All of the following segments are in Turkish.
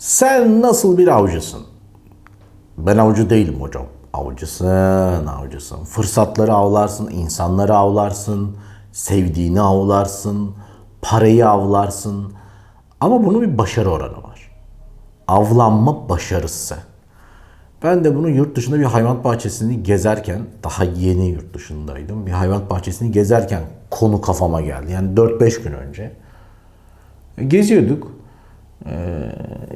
Sen nasıl bir avcısın? Ben avcı değilim hocam. Avcısın, avcısın. Fırsatları avlarsın, insanları avlarsın, sevdiğini avlarsın, parayı avlarsın. Ama bunun bir başarı oranı var. Avlanma başarısı. Ben de bunu yurt dışında bir hayvan bahçesini gezerken, daha yeni yurt dışındaydım. Bir hayvan bahçesini gezerken konu kafama geldi. Yani 4-5 gün önce. Geziyorduk. Ee,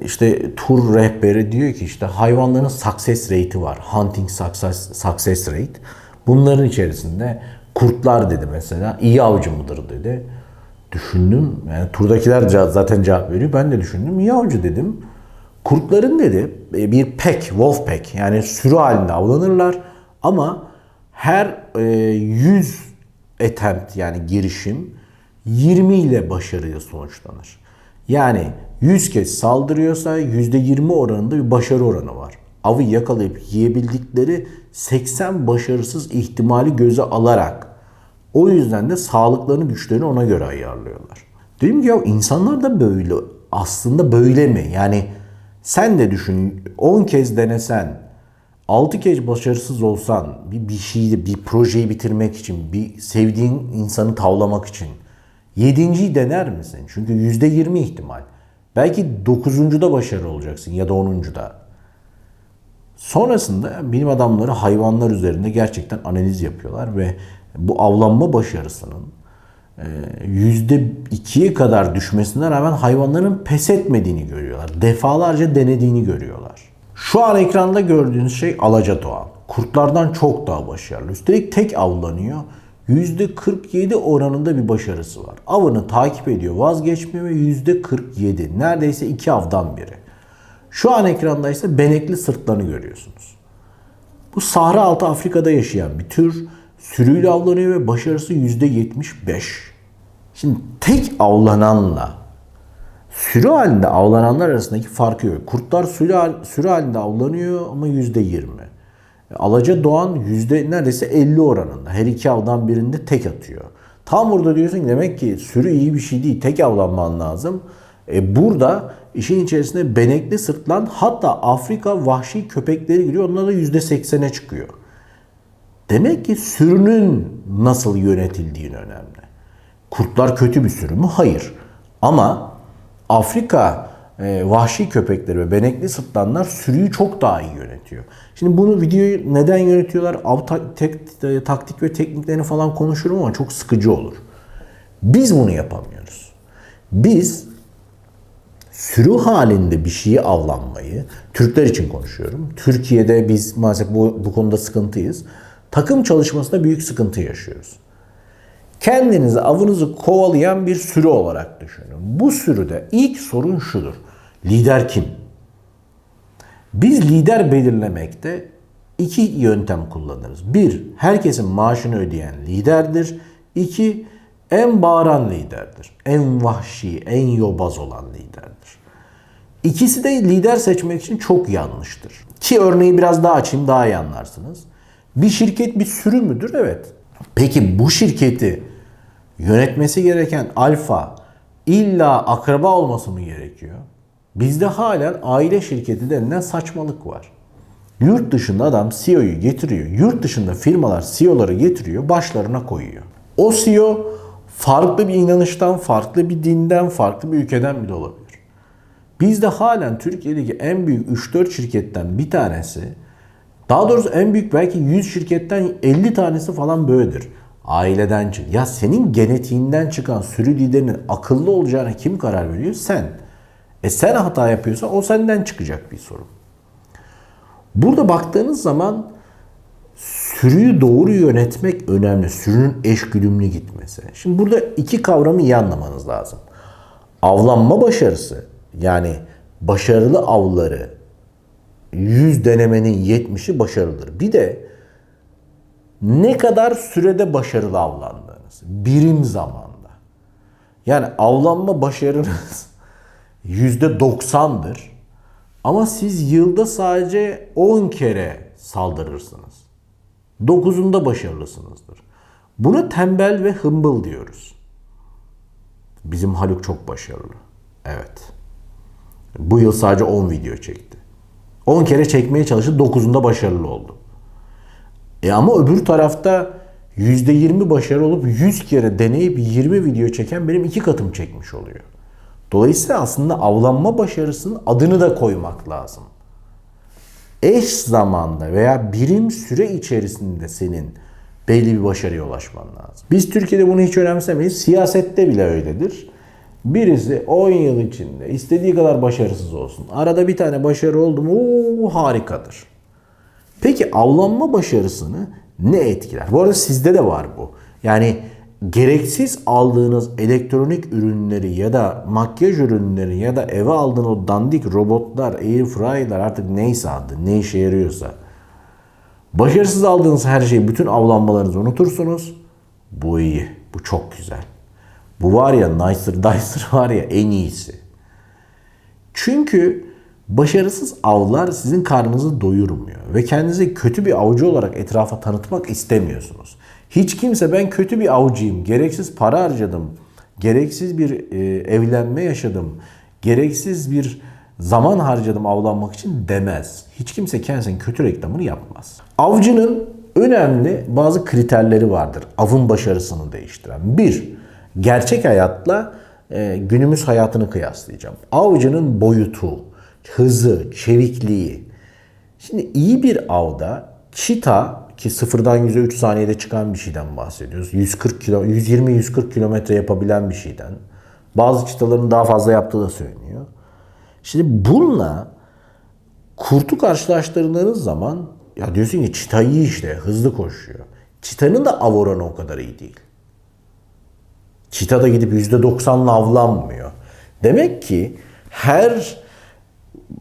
işte tur rehberi diyor ki işte hayvanların success rate'i var. Hunting success, success rate. Bunların içerisinde kurtlar dedi mesela. iyi avcı mıdır dedi. Düşündüm. Yani turdakiler zaten cevap veriyor. Ben de düşündüm. iyi avcı dedim. Kurtların dedi e, bir pack, wolf pack yani sürü halinde avlanırlar ama her e, 100 attempt yani girişim 20 ile başarıya sonuçlanır. Yani 100 kez saldırıyorsa %20 oranında bir başarı oranı var. Avı yakalayıp yiyebildikleri 80 başarısız ihtimali göze alarak o yüzden de sağlıklarını güçlerini ona göre ayarlıyorlar. Dedim ki ya insanlar da böyle aslında böyle mi? Yani sen de düşün 10 kez denesen 6 kez başarısız olsan bir, bir şeyi bir projeyi bitirmek için bir sevdiğin insanı tavlamak için Yedinciyi dener misin? Çünkü yüzde yirmi ihtimal. Belki dokuzuncuda başarılı olacaksın ya da onuncuda. Sonrasında bilim adamları hayvanlar üzerinde gerçekten analiz yapıyorlar ve bu avlanma başarısının e, yüzde ikiye kadar düşmesine rağmen hayvanların pes etmediğini görüyorlar. Defalarca denediğini görüyorlar. Şu an ekranda gördüğünüz şey alaca doğan. Kurtlardan çok daha başarılı. Üstelik tek avlanıyor. %47 oranında bir başarısı var. Avını takip ediyor, vazgeçmiyor ve %47. Neredeyse iki avdan biri. Şu an ekranda ise benekli sırtlarını görüyorsunuz. Bu Sahra altı Afrika'da yaşayan bir tür. Sürüyle avlanıyor ve başarısı %75. Şimdi tek avlananla sürü halinde avlananlar arasındaki farkı yok. Kurtlar sürü, sürü halinde avlanıyor ama %20. Alaca Doğan yüzde neredeyse 50 oranında. Her iki avdan birinde tek atıyor. Tam burada diyorsun ki demek ki sürü iyi bir şey değil. Tek avlanman lazım. E burada işin içerisinde benekli sırtlan hatta Afrika vahşi köpekleri giriyor. Onlar da yüzde 80'e çıkıyor. Demek ki sürünün nasıl yönetildiğini önemli. Kurtlar kötü bir sürü mü? Hayır. Ama Afrika e, vahşi köpekleri ve benekli sırtlanlar sürüyü çok daha iyi yönetiyor. Şimdi bunu videoyu neden yönetiyorlar? Av ta- tek- e, taktik ve tekniklerini falan konuşurum ama çok sıkıcı olur. Biz bunu yapamıyoruz. Biz sürü halinde bir şeyi avlanmayı, Türkler için konuşuyorum. Türkiye'de biz maalesef bu, bu konuda sıkıntıyız. Takım çalışmasında büyük sıkıntı yaşıyoruz. Kendinizi avınızı kovalayan bir sürü olarak düşünün. Bu sürüde ilk sorun şudur. Lider kim? Biz lider belirlemekte iki yöntem kullanırız. Bir, herkesin maaşını ödeyen liderdir. İki, en bağıran liderdir. En vahşi, en yobaz olan liderdir. İkisi de lider seçmek için çok yanlıştır. Ki örneği biraz daha açayım daha iyi anlarsınız. Bir şirket bir sürü müdür? Evet. Peki bu şirketi yönetmesi gereken alfa illa akraba olması mı gerekiyor? Bizde halen aile şirketi denilen saçmalık var. Yurt dışında adam CEO'yu getiriyor. Yurt dışında firmalar CEO'ları getiriyor, başlarına koyuyor. O CEO farklı bir inanıştan, farklı bir dinden, farklı bir ülkeden bile olabilir. Bizde halen Türkiye'deki en büyük 3-4 şirketten bir tanesi, daha doğrusu en büyük belki 100 şirketten 50 tanesi falan böyledir. Aileden çık. Ya senin genetiğinden çıkan sürü liderinin akıllı olacağına kim karar veriyor? Sen. E sen hata yapıyorsan o senden çıkacak bir sorun. Burada baktığınız zaman sürüyü doğru yönetmek önemli. Sürünün eşgüdümlü gitmesi. Şimdi burada iki kavramı iyi anlamanız lazım. Avlanma başarısı yani başarılı avları 100 denemenin 70'i başarılıdır. Bir de ne kadar sürede başarılı avlandığınız. Birim zamanda. Yani avlanma başarınız %90'dır. Ama siz yılda sadece 10 kere saldırırsınız. 9'unda başarılısınızdır. Buna tembel ve hımbıl diyoruz. Bizim Haluk çok başarılı. Evet. Bu yıl sadece 10 video çekti. 10 kere çekmeye çalıştı. 9'unda başarılı oldu. E ama öbür tarafta %20 başarı olup 100 kere deneyip 20 video çeken benim iki katım çekmiş oluyor. Dolayısıyla aslında avlanma başarısının adını da koymak lazım. Eş zamanda veya birim süre içerisinde senin belli bir başarıya ulaşman lazım. Biz Türkiye'de bunu hiç önemsemeyiz. Siyasette bile öyledir. Birisi 10 yıl içinde istediği kadar başarısız olsun. Arada bir tane başarı oldu mu oo, harikadır. Peki avlanma başarısını ne etkiler? Bu arada sizde de var bu. Yani gereksiz aldığınız elektronik ürünleri ya da makyaj ürünleri ya da eve aldığın o dandik robotlar, airfryer'lar artık neyse adı, ne işe yarıyorsa. Başarısız aldığınız her şeyi, bütün avlanmalarınızı unutursunuz. Bu iyi, bu çok güzel. Bu var ya Nicer Dicer var ya en iyisi. Çünkü başarısız avlar sizin karnınızı doyurmuyor ve kendinizi kötü bir avcı olarak etrafa tanıtmak istemiyorsunuz. Hiç kimse ben kötü bir avcıyım, gereksiz para harcadım, gereksiz bir e, evlenme yaşadım, gereksiz bir zaman harcadım avlanmak için demez. Hiç kimse kendisinin kötü reklamını yapmaz. Avcının önemli bazı kriterleri vardır avın başarısını değiştiren. Bir, gerçek hayatla e, günümüz hayatını kıyaslayacağım. Avcının boyutu, hızı, çevikliği. Şimdi iyi bir avda çita ki sıfırdan 100'e 3 saniyede çıkan bir şeyden bahsediyoruz. 140 kilo, 120-140 kilometre yapabilen bir şeyden. Bazı çitaların daha fazla yaptığı da söyleniyor. Şimdi bununla kurtu karşılaştırdığınız zaman ya diyorsun ki çita iyi işte hızlı koşuyor. Çitanın da av oranı o kadar iyi değil. Çita da gidip %90'la avlanmıyor. Demek ki her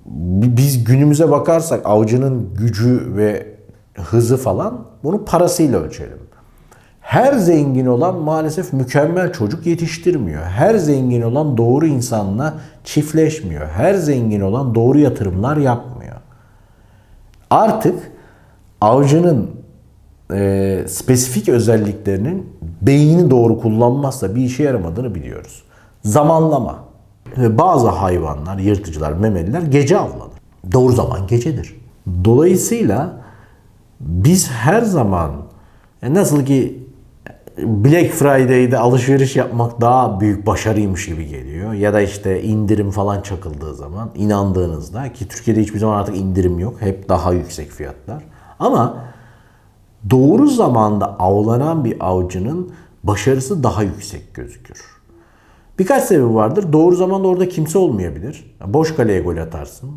biz günümüze bakarsak avcının gücü ve hızı falan bunu parasıyla ölçelim. Her zengin olan maalesef mükemmel çocuk yetiştirmiyor. Her zengin olan doğru insanla çiftleşmiyor. Her zengin olan doğru yatırımlar yapmıyor. Artık avcının e, spesifik özelliklerinin beynini doğru kullanmazsa bir işe yaramadığını biliyoruz. Zamanlama. Ve bazı hayvanlar, yırtıcılar, memeliler gece avlanır. Doğru zaman gecedir. Dolayısıyla biz her zaman e, nasıl ki Black Friday'de alışveriş yapmak daha büyük başarıymış gibi geliyor. Ya da işte indirim falan çakıldığı zaman inandığınızda ki Türkiye'de hiçbir zaman artık indirim yok. Hep daha yüksek fiyatlar. Ama doğru zamanda avlanan bir avcının başarısı daha yüksek gözükür. Birkaç sebebi vardır. Doğru zamanda orada kimse olmayabilir. Boş kaleye gol atarsın.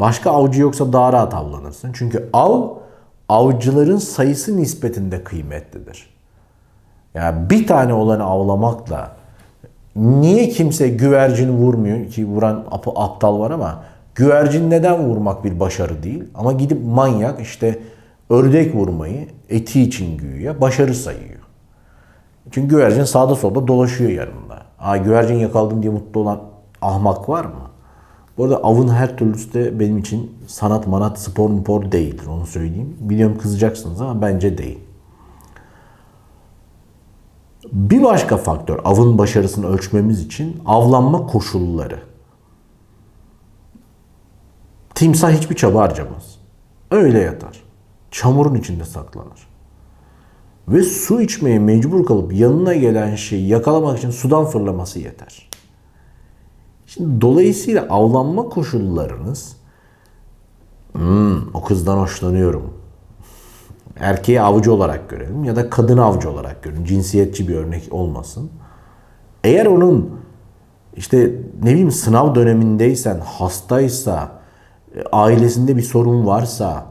Başka avcı yoksa daha rahat avlanırsın. Çünkü av avcıların sayısı nispetinde kıymetlidir. Yani bir tane olanı avlamakla niye kimse güvercin vurmuyor ki vuran aptal var ama güvercin neden vurmak bir başarı değil ama gidip manyak işte ördek vurmayı eti için güya başarı sayıyor. Çünkü güvercin sağda solda dolaşıyor yanında. Aa güvercin yakaladım diye mutlu olan ahmak var mı? Bu arada avın her türlüsü de benim için sanat, manat, spor, spor değildir onu söyleyeyim. Biliyorum kızacaksınız ama bence değil. Bir başka faktör avın başarısını ölçmemiz için avlanma koşulları. Timsah hiçbir çaba harcamaz. Öyle yatar. Çamurun içinde saklanır. Ve su içmeye mecbur kalıp yanına gelen şeyi yakalamak için sudan fırlaması yeter. Şimdi dolayısıyla avlanma koşullarınız hmm, o kızdan hoşlanıyorum. Erkeği avcı olarak görelim ya da kadın avcı olarak görelim. Cinsiyetçi bir örnek olmasın. Eğer onun işte ne bileyim sınav dönemindeysen, hastaysa, ailesinde bir sorun varsa,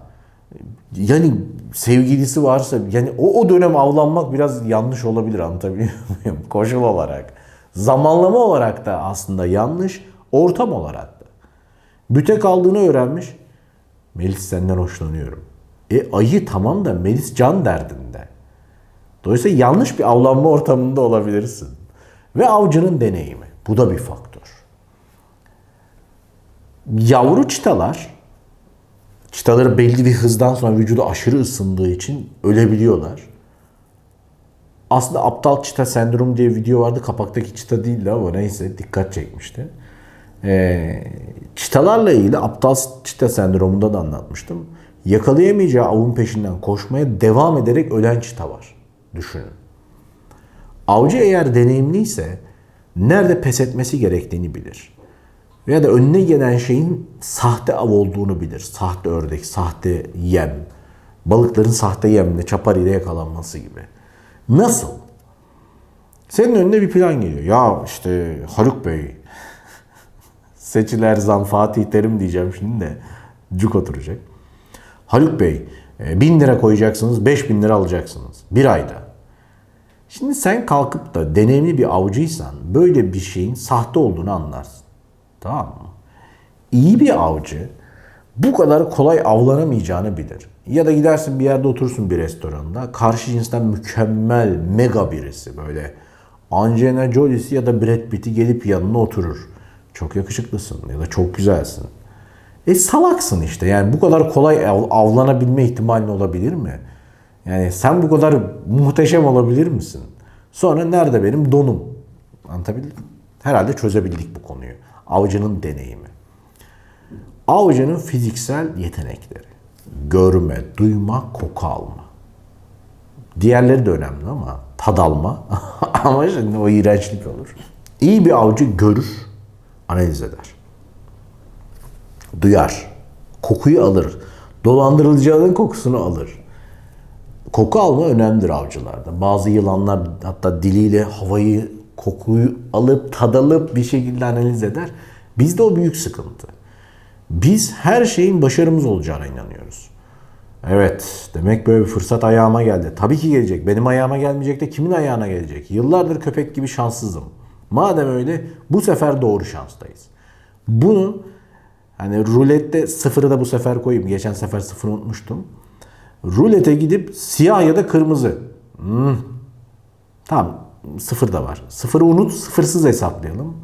yani sevgilisi varsa, yani o, o dönem avlanmak biraz yanlış olabilir anlatabiliyor muyum? Koşul olarak. Zamanlama olarak da aslında yanlış, ortam olarak da. Büte kaldığını öğrenmiş. Melis senden hoşlanıyorum. E ayı tamam da Melis can derdinde. Dolayısıyla yanlış bir avlanma ortamında olabilirsin. Ve avcının deneyimi. Bu da bir faktör. Yavru çitalar, çitaları belli bir hızdan sonra vücudu aşırı ısındığı için ölebiliyorlar. Aslında aptal çita sendrom diye video vardı. Kapaktaki çita değildi ama neyse dikkat çekmişti. Ee, çitalarla ilgili aptal çita sendromunda da anlatmıştım. Yakalayamayacağı avın peşinden koşmaya devam ederek ölen çita var. Düşünün. Avcı eğer deneyimliyse nerede pes etmesi gerektiğini bilir. Veya da önüne gelen şeyin sahte av olduğunu bilir. Sahte ördek, sahte yem. Balıkların sahte yemle, çapar ile yakalanması gibi. Nasıl? Senin önüne bir plan geliyor. Ya işte Haluk Bey, Seçiler zam Fatih Terim diyeceğim şimdi de cuk oturacak. Haluk Bey, e, bin lira koyacaksınız, beş bin lira alacaksınız. Bir ayda. Şimdi sen kalkıp da deneyimli bir avcıysan böyle bir şeyin sahte olduğunu anlarsın. Tamam mı? İyi bir avcı bu kadar kolay avlanamayacağını bilir. Ya da gidersin bir yerde otursun bir restoranda. Karşı cinsten mükemmel, mega birisi böyle. Angelina Jolie'si ya da Brad Pitt'i gelip yanına oturur. Çok yakışıklısın ya da çok güzelsin. E salaksın işte. Yani bu kadar kolay av- avlanabilme ihtimalin olabilir mi? Yani sen bu kadar muhteşem olabilir misin? Sonra nerede benim donum? Anlatabildim? Herhalde çözebildik bu konuyu. Avcının deneyimi. Avcının fiziksel yetenekleri. Görme, duyma, koku alma. Diğerleri de önemli ama tad alma. ama şimdi o iğrençlik olur. İyi bir avcı görür, analiz eder. Duyar, kokuyu alır. Dolandırılacağının kokusunu alır. Koku alma önemlidir avcılarda. Bazı yılanlar hatta diliyle havayı, kokuyu alıp tadalıp bir şekilde analiz eder. Bizde o büyük sıkıntı. Biz her şeyin başarımız olacağına inanıyoruz. Evet, demek böyle bir fırsat ayağıma geldi. Tabii ki gelecek. Benim ayağıma gelmeyecek de kimin ayağına gelecek? Yıllardır köpek gibi şanssızım. Madem öyle bu sefer doğru şanstayız. Bunu hani rulette sıfırı da bu sefer koyayım. Geçen sefer sıfırı unutmuştum. Rulete gidip siyah ya da kırmızı. Hmm. Tamam sıfır da var. Sıfırı unut sıfırsız hesaplayalım.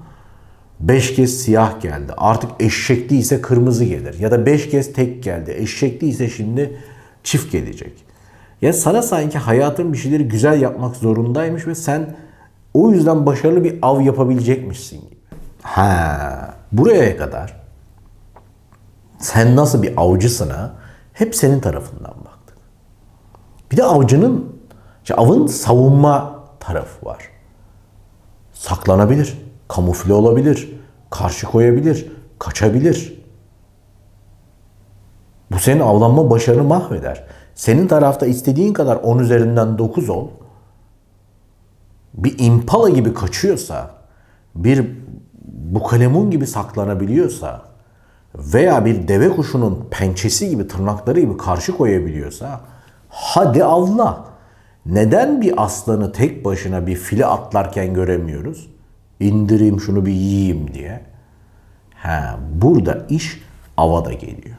5 kez siyah geldi. Artık eşek değilse kırmızı gelir. Ya da 5 kez tek geldi. Eşek değilse şimdi çift gelecek. Ya sana sanki hayatın bir şeyleri güzel yapmak zorundaymış ve sen o yüzden başarılı bir av yapabilecekmişsin gibi. Ha, buraya kadar sen nasıl bir avcısına hep senin tarafından baktık. Bir de avcının, işte avın savunma tarafı var. Saklanabilir, kamufle olabilir, karşı koyabilir, kaçabilir. Bu senin avlanma başarını mahveder. Senin tarafta istediğin kadar 10 üzerinden 9 ol. Bir impala gibi kaçıyorsa, bir bukalemun gibi saklanabiliyorsa veya bir deve kuşunun pençesi gibi tırnakları gibi karşı koyabiliyorsa hadi avla. Neden bir aslanı tek başına bir file atlarken göremiyoruz? İndireyim şunu bir yiyeyim diye. Ha, burada iş ava da geliyor.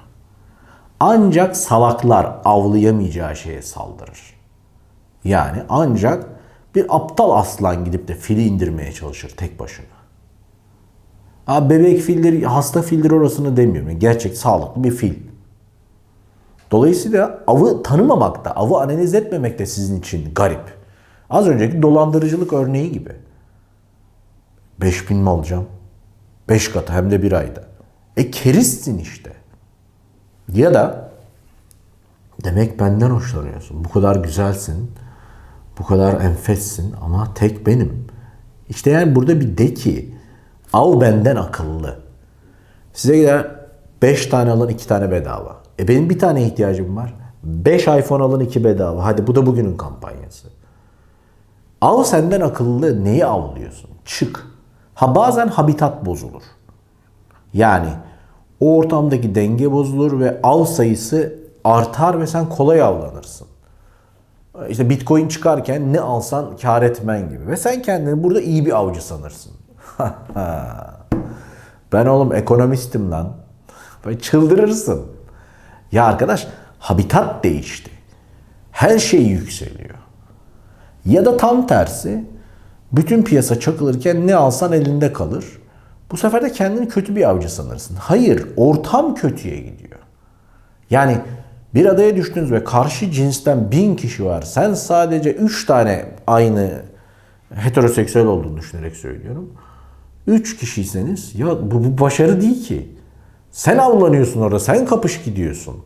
Ancak salaklar avlayamayacağı şeye saldırır. Yani ancak bir aptal aslan gidip de fili indirmeye çalışır tek başına. Ha, bebek fildir, hasta fildir orasını demiyorum. Yani gerçek sağlıklı bir fil. Dolayısıyla avı tanımamak da, avı analiz etmemek de sizin için garip. Az önceki dolandırıcılık örneği gibi. 5000 mi alacağım? 5 katı hem de bir ayda. E kerizsin işte. Ya da demek benden hoşlanıyorsun. Bu kadar güzelsin. Bu kadar enfessin ama tek benim. İşte yani burada bir de ki av benden akıllı. Size gider 5 tane alın 2 tane bedava. E benim bir tane ihtiyacım var. 5 iPhone alın 2 bedava. Hadi bu da bugünün kampanyası. Av senden akıllı neyi avlıyorsun? Çık. Ha bazen habitat bozulur. Yani o ortamdaki denge bozulur ve av sayısı artar ve sen kolay avlanırsın. İşte Bitcoin çıkarken ne alsan kar etmen gibi. Ve sen kendini burada iyi bir avcı sanırsın. ben oğlum ekonomistim lan. Böyle çıldırırsın. Ya arkadaş habitat değişti. Her şey yükseliyor. Ya da tam tersi bütün piyasa çakılırken ne alsan elinde kalır. Bu sefer de kendini kötü bir avcı sanırsın. Hayır, ortam kötüye gidiyor. Yani bir adaya düştünüz ve karşı cinsten bin kişi var. Sen sadece üç tane aynı heteroseksüel olduğunu düşünerek söylüyorum. 3 kişiyseniz ya bu, bu başarı değil ki. Sen avlanıyorsun orada, sen kapış gidiyorsun.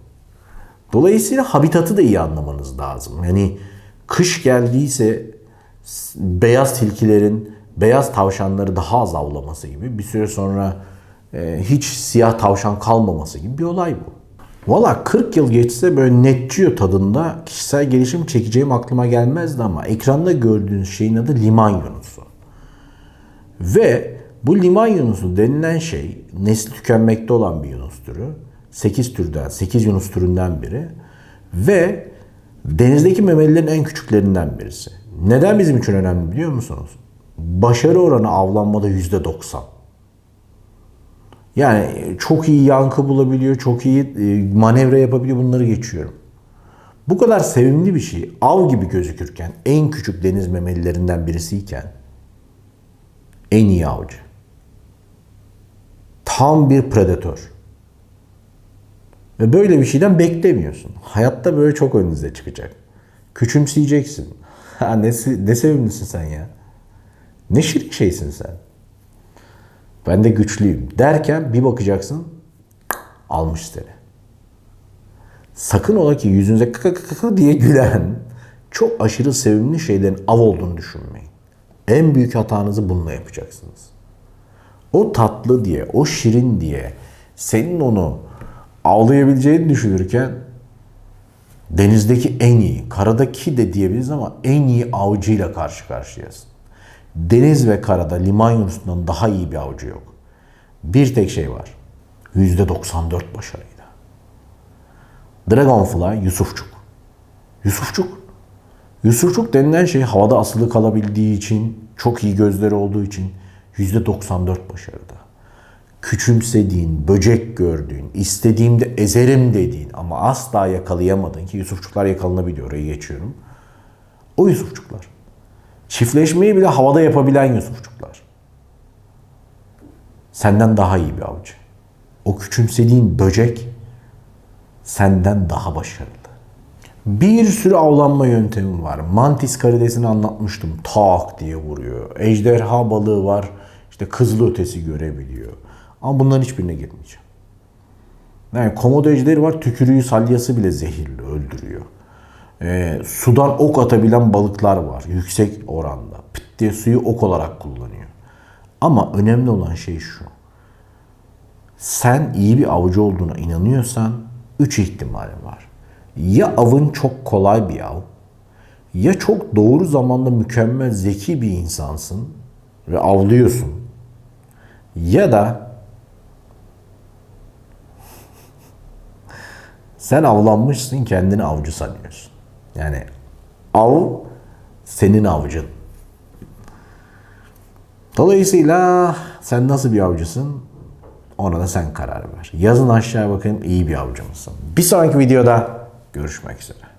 Dolayısıyla habitatı da iyi anlamanız lazım. Yani kış geldiyse beyaz tilkilerin beyaz tavşanları daha az avlaması gibi bir süre sonra e, hiç siyah tavşan kalmaması gibi bir olay bu. Valla 40 yıl geçse böyle netçiyor tadında kişisel gelişim çekeceğim aklıma gelmezdi ama ekranda gördüğünüz şeyin adı liman yunusu. Ve bu liman yunusu denilen şey nesli tükenmekte olan bir yunus türü. 8 türden, 8 yunus türünden biri. Ve denizdeki memelilerin en küçüklerinden birisi. Neden bizim için önemli biliyor musunuz? Başarı oranı avlanmada %90. Yani çok iyi yankı bulabiliyor, çok iyi e, manevra yapabiliyor bunları geçiyorum. Bu kadar sevimli bir şey av gibi gözükürken en küçük deniz memelilerinden birisiyken en iyi avcı. Tam bir predatör. Ve böyle bir şeyden beklemiyorsun. Hayatta böyle çok önünüze çıkacak. Küçümseyeceksin. Ne, ne sevimlisin sen ya. Ne şirin şeysin sen. Ben de güçlüyüm derken bir bakacaksın almış seni. Sakın ola ki yüzünüze kaka kaka diye gülen çok aşırı sevimli şeylerin av olduğunu düşünmeyin. En büyük hatanızı bununla yapacaksınız. O tatlı diye, o şirin diye senin onu avlayabileceğini düşünürken denizdeki en iyi, karadaki de diyebiliriz ama en iyi avcıyla karşı karşıyasın. Deniz ve karada liman yunusundan daha iyi bir avcı yok. Bir tek şey var. %94 başarıyla. Dragonfly Yusufçuk. Yusufçuk. Yusufçuk denilen şey havada asılı kalabildiği için, çok iyi gözleri olduğu için %94 başarıda. Küçümsediğin, böcek gördüğün, istediğimde ezerim dediğin ama asla yakalayamadın ki Yusufçuklar yakalanabiliyor orayı geçiyorum. O Yusufçuklar. Çiftleşmeyi bile havada yapabilen Yusufçuklar. Senden daha iyi bir avcı. O küçümsediğin böcek senden daha başarılı. Bir sürü avlanma yöntemi var. Mantis karidesini anlatmıştım. Tak diye vuruyor. Ejderha balığı var. İşte kızıl ötesi görebiliyor. Ama bunların hiçbirine girmeyeceğim. Yani komodo ejderi var. Tükürüğü salyası bile zehirli öldürüyor. Ee, sudan ok atabilen balıklar var. Yüksek oranda. Pıt diye suyu ok olarak kullanıyor. Ama önemli olan şey şu. Sen iyi bir avcı olduğuna inanıyorsan üç ihtimali var. Ya avın çok kolay bir av, ya çok doğru zamanda mükemmel zeki bir insansın ve avlıyorsun. Ya da sen avlanmışsın kendini avcı sanıyorsun. Yani av senin avcın. Dolayısıyla sen nasıl bir avcısın? Ona da sen karar ver. Yazın aşağıya bakın iyi bir avcı mısın? Bir sonraki videoda görüşmek üzere.